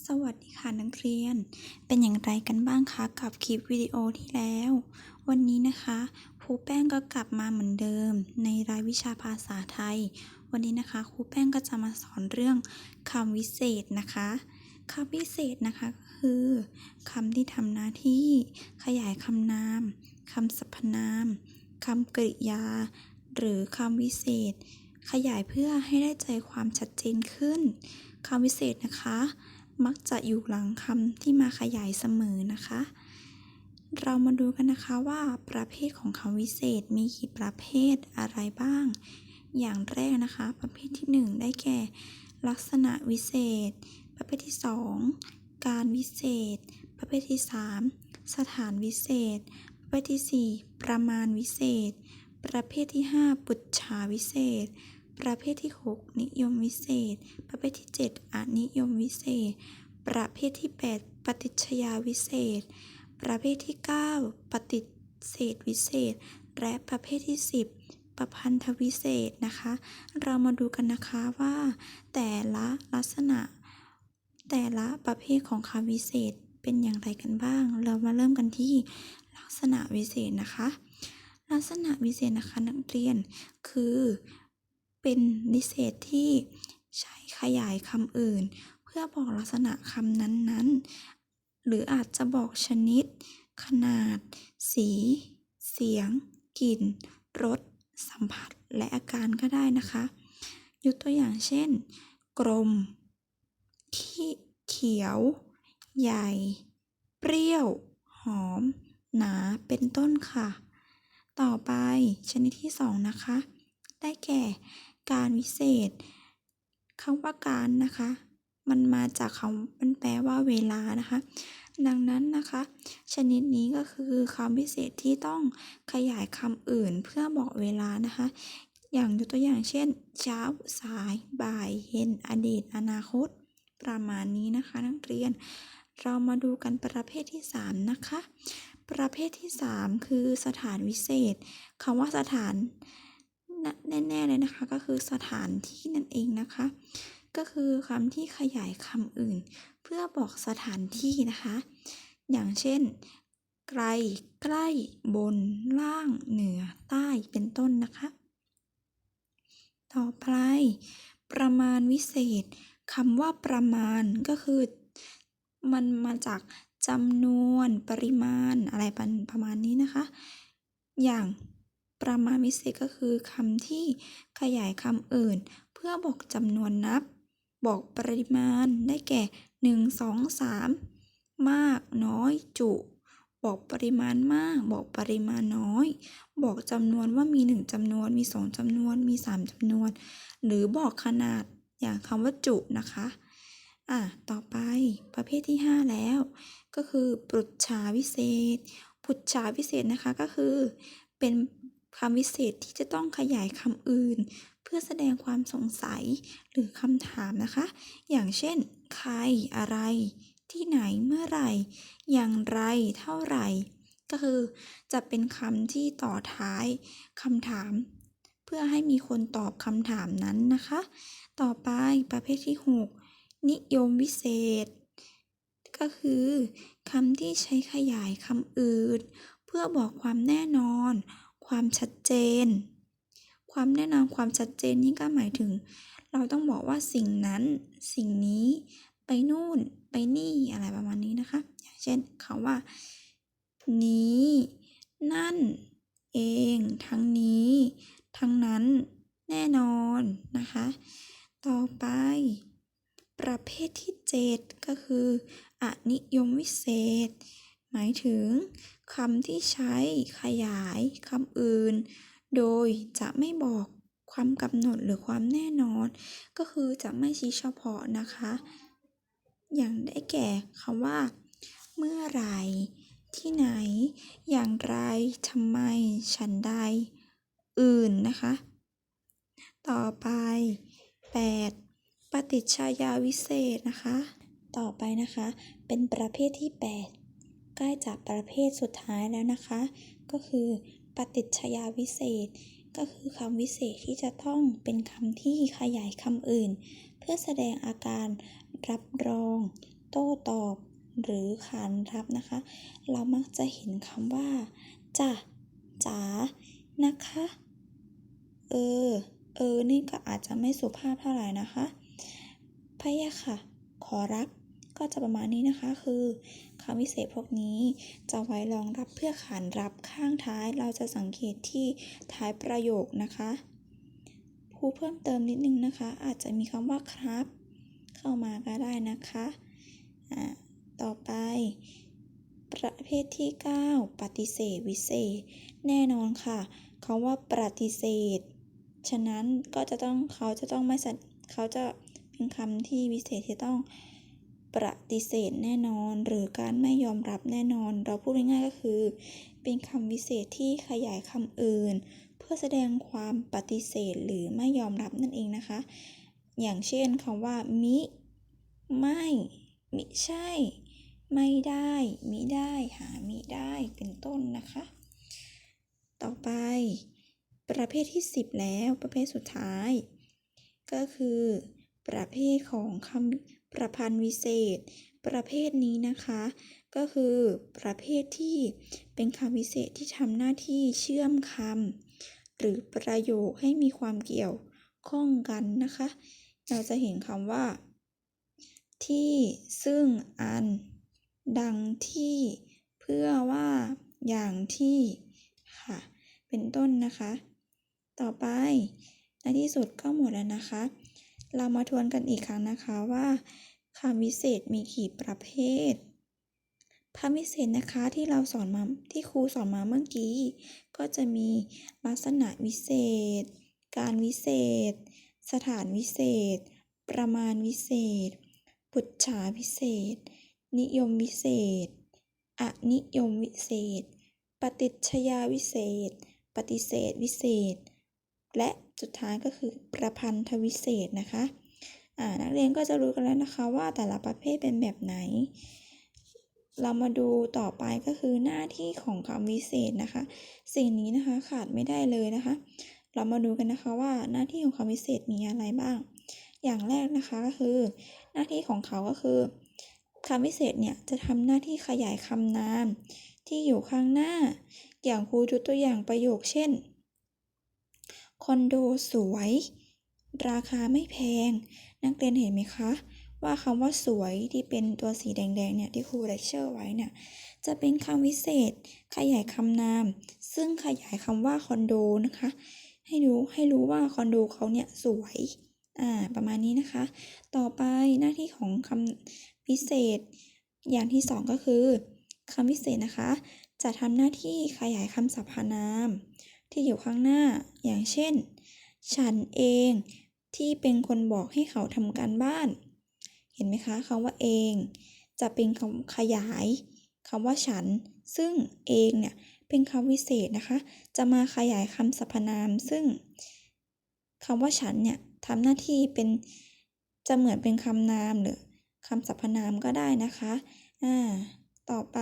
สวัสดีค่ะนักเรียน เป็นอย่างไรกันบ้างคะกับคลิปวิดีโอที่แล้ว วันนี้นะคะครูแป้งก็กลับมาเหมือนเดิม ในรายวิชาภาษาไทย วันนี้นะคะครูแป้งก็จะมาสอนเรื่องคำวิเศษนะคะคำวิเศษนะคะก็คือคำที่ทำหน้าที่ขยายคำนามคำสรรพนามคำกริยา หรือคำวิเศษ ขยายเพื่อให้ได้ใจความชัดเจนขึ้นคำวิเศษนะคะ มักจะอยู่หลังคำที่มาขยายเสมอนะคะ เรามาดูกันนะคะว่าประเภทของคำวิเศษมีกี่ประเภทอะไรบ้าง อย่างแรกนะคะ ประเภทที่ 1 ได้แก่ ลักษณะวิเศษ ประเภทที่ 2 การวิเศษ ประเภทที่ 3 สถานวิเศษ ประเภทที่ 4 ประมาณวิเศษ ประเภทที่ 5 ปุจฉาวิเศษ ประเภทที่ 6 นิยมวิเศษ ประเภทที่ 7 อนิยมวิเศษ ประเภทที่ 8 ปฏิชญาวิเศษ ประเภทที่ 9 ปฏิเสธวิเศษ และประเภทที่ 10 ประพันธวิเศษนะคะ เรามาดูกันนะคะว่า แต่ละลักษณะ แต่ละประเภทของคำวิเศษเป็นอย่างไรกันบ้าง เรามาเริ่มกันที่ลักษณะวิเศษนะคะ ลักษณะวิเศษนะคะนักเรียนคือ เป็นวิเศษที่ใช้ขยายคำอื่น เพื่อบอกลักษณะคำนั้นๆ หรืออาจจะบอกชนิด ขนาด สี เสียง กลิ่น รส สัมผัส และอาการก็ได้นะคะ ยกตัวอย่างเช่น กลมขี้เขียว ใหญ่ เปรี้ยว หอม หนา เป็นต้นค่ะ ต่อไปชนิดที่ 2 นะคะ ได้แก่ การวิเศษคำว่าการนะคะ มันมาจากคำมันแปลว่าเวลานะคะ ดังนั้นนะคะ ชนิดนี้ก็คือคำพิเศษที่ต้องขยายคำอื่นเพื่อบอกเวลานะคะ อย่างยกตัวอย่างเช่น เช้าสายบ่ายเย็นอดีต อนาคต ประมาณนี้นะคะ นักเรียน เรามาดูกันประเภทที่ 3 นะคะ ประเภทที่ 3 คือสถานวิเศษคำว่าสถาน แน่ๆเลยนะคะ ก็คือสถานที่นั่นเองนะคะ ก็คือคำที่ขยายคำอื่น เพื่อบอกสถานที่นะคะ อย่างเช่น ไกล ใกล้ บน ล่าง เหนือ ใต้ เป็นต้นนะคะ ต่อไป ประมาณวิเศษคำว่าประมาณก็คือ มันมาจากจำนวนปริมาณอะไรประมาณนี้นะคะ อย่าง ประมาณวิเศษก็คือคำที่ขยายคำอื่น เพื่อบอกจำนวนนับ บอกปริมาณได้แก่ 1 2 3 มากน้อยจุ บอกปริมาณมาก บอกปริมาณน้อย บอกจำนวนว่ามี 1จำนวน มี 2จำนวน มี 3จำนวน หรือบอกขนาดอย่างคำว่าจุนะคะอะต่อไปประเภทที่ 5 แล้ว ก็คือปุจฉาวิเศษปุจฉาวิเศษนะคะก็คือเป็น คำวิเศษที่จะต้องขยายคำอื่น เพื่อแสดงความสงสัยหรือคำถามนะคะ อย่างเช่น ใคร อะไร ที่ไหนเมื่อไหร่ อย่างไร เท่าไหร่ ก็คือจะเป็นคำที่ต่อท้ายคำถาม เพื่อให้มีคนตอบคำถามนั้นนะคะ ต่อไปประเภทที่ 6 นิยมวิเศษ ก็คือคำที่ใช้ขยายคำอื่น เพื่อบอกความแน่นอน ความชัดเจน ความแน่นอนความชัดเจนนี่ก็หมายถึง เราต้องบอกว่าสิ่งนั้น สิ่งนี้ ไปนู่น ไปนี่อะไรประมาณนี้นะคะ อย่างเช่นคำว่า นี้ นั่น เอง ทั้งนี้ ทั้งนั้น แน่นอนนะคะ ต่อไป ประเภทที่ 7 ก็คือ อนิยมวิเศษ หมายถึงคำที่ใช้ขยายคำอื่น โดยจะไม่บอกความกำหนดหรือความแน่นอน ก็คือจะไม่ชี้เฉพาะนะคะ อย่างได้แก่คำว่า เมื่อไรที่ไหน อย่างไรทำไม ฉันใด อื่นนะคะ ต่อไป 8. ปฏิชญาวิเศษนะคะ ต่อไปนะคะ เป็นประเภทที่ 8 ใกล้จากประเภทสุดท้ายแล้วนะคะ ก็คือปฏิชญาวิเศษ ก็คือคำวิเศษที่จะต้องเป็นคำที่ขยายคำอื่น เพื่อแสดงอาการรับรอง โต้ตอบ หรือขานรับนะคะ เรามักจะเห็นคำว่าจ้ะจ๋านะคะ เออ เออ นี่ก็อาจจะไม่สุภาพเท่าไหร่นะคะพะยะค่ะ ขอรับ ก็จะประมาณนี้นะคะ คือคำวิเศษพวกนี้จะไว้รองรับเพื่อขานรับข้างท้าย เราจะสังเกตที่ท้ายประโยคนะคะผู้เพิ่มเติมนิดนึงนะคะ อาจจะมีคำว่าครับ เข้ามาก็ได้นะคะอ่าต่อไป ประเภทที่ 9 ปฏิเสธวิเศษ แน่นอนค่ะคำว่าปฏิเสธ ฉะนั้นก็จะต้องเขาจะต้องไม่สัเขาจะเป็นคำที่วิเศษที่ต้อง ปฏิเสธแน่นอน หรือการไม่ยอมรับแน่นอน เราพูดง่ายๆก็คือ เป็นคำวิเศษที่ขยายคำอื่น เพื่อแสดงความปฏิเสธหรือไม่ยอมรับนั่นเองนะคะ อย่างเช่นคำว่า มิ ไม่ มิใช่ ไม่ได้ มิได้ หา มิได้ เป็นต้นนะคะ ต่อไป ประเภทที่ 10 แล้วประเภทสุดท้าย ก็คือ ประเภทของคำประพันธ์วิเศษ ประเภทนี้นะคะ ก็คือประเภทที่เป็นคำวิเศษที่ทำหน้าที่เชื่อมคำหรือประโยคให้มีความเกี่ยวข้องกันนะคะ เราจะเห็นคำว่า ที่ซึ่งอัน ดังที่ เพื่อว่า อย่างที่ ค่ะ เป็นต้นนะคะ ต่อไปในที่สุดก็หมดแล้วนะคะ เรามาทวนกันอีกครั้งนะคะว่าคำวิเศษมีกี่ประเภทคำวิเศษนะคะที่เราสอนมาที่ครูสอนมาเมื่อกี้ ก็จะมีลักษณะวิเศษ การวิเศษ สถานวิเศษ ประมาณวิเศษปุจฉาวิเศษ นิยมวิเศษ อนิยมวิเศษ ปฏิชญาวิเศษ ปฏิเสธวิเศษ และ สุดท้ายก็คือประพันธวิเศษนะคะอ่านักเรียนก็จะรู้กันแล้วนะคะว่าแต่ละประเภทเป็นแบบไหน เรามาดูต่อไปก็คือหน้าที่ของคำวิเศษนะคะ สิ่งนี้นะคะขาดไม่ได้เลยนะคะ เรามาดูกันนะคะว่าหน้าที่ของคำวิเศษมีอะไรบ้าง อย่างแรกนะคะก็คือ หน้าที่ของเขาก็คือคำวิเศษเนี่ยจะทำหน้าที่ขยายคำนามที่อยู่ข้างหน้า อย่างครูยกตัวอย่างประโยคเช่น คอนโดสวย ราคาไม่แพง นักเรียนเห็นไหมคะ ว่าคำว่าสวยที่เป็นตัวสีแดงๆเนี่ยที่ครูเลคเชอร์ไว้เนี่ยจะเป็นคำวิเศษ ขยายคำนาม ซึ่งขยายคำว่าคอนโดนะคะ ให้รู้ให้รู้ว่าคอนโดเขาเนี่ยสวยอ่าประมาณนี้นะคะ ต่อไปหน้าที่ของคำวิเศษ อย่างที่สองก็คือคำวิเศษนะคะ จะทำหน้าที่ขยายคำสรรพนาม ที่อยู่ข้างหน้า อย่างเช่น ฉันเองที่เป็นคนบอกให้เขาทำการบ้าน เห็นไหมคะคำว่าเอง จะเป็นคำขยายคำว่าฉัน ซึ่งเองเนี่ยเป็นคำวิเศษนะคะ จะมาขยายคำสรรพนาม ซึ่งคำว่าฉันเนี่ยทำหน้าที่เป็นจะเหมือนเป็นคำนามหรือคำสรรพนามก็ได้นะคะอ่าต่อไป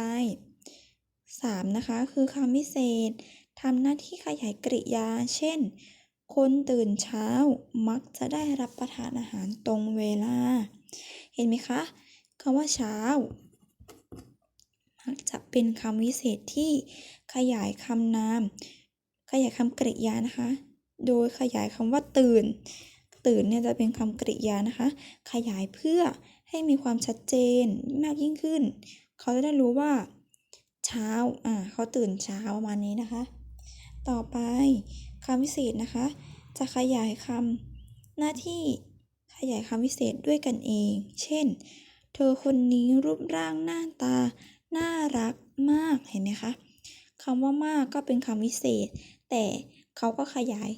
3. นะคะ คือคำวิเศษ ทำหน้าที่ขยายกริยา เช่น คนตื่นเช้ามักจะได้รับประทานอาหารตรงเวลา เห็นไหมคะคำว่าเช้า มักจะเป็นคำวิเศษที่ขยายคำนาม ขยายคำกริยานะคะ โดยขยายคำว่าตื่น ตื่นเนี่ยจะเป็นคำกริยานะคะ ขยายเพื่อให้มีความชัดเจนมากยิ่งขึ้น เขาจะได้รู้ว่า เช้า อ่า เขาตื่นเช้าประมาณนี้นะคะ ต่อไปคำวิเศษนะคะ จะขยายคำหน้าที่ขยายคำวิเศษด้วยกันเอง เช่น เธอคนนี้รูปร่างหน้าตา น่ารักมากเห็นไหมคะคำว่ามากก็เป็นคำวิเศษ แต่เขาก็ขยาย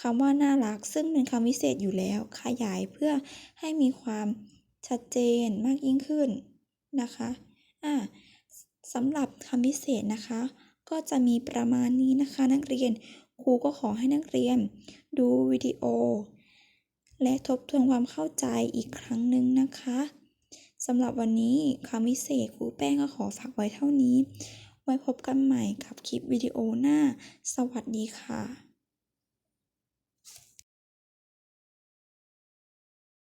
คำว่าน่ารักซึ่งเป็นคำวิเศษอยู่แล้ว ขยายเพื่อให้มีความชัดเจนมากยิ่งขึ้นนะคะอ่าสำหรับคำพิเศษนะคะ ก็จะมีประมาณนี้นะคะนักเรียน ครูก็ขอให้นักเรียน ดูวิดีโอ และทบทวนความเข้าใจอีกครั้งหนึ่งนะคะสำหรับวันนี้คำพิเศษครูแป้งก็ขอฝากไว้เท่านี้ ไว้พบกันใหม่กับคลิปวิดีโอหน้า สวัสดีค่ะ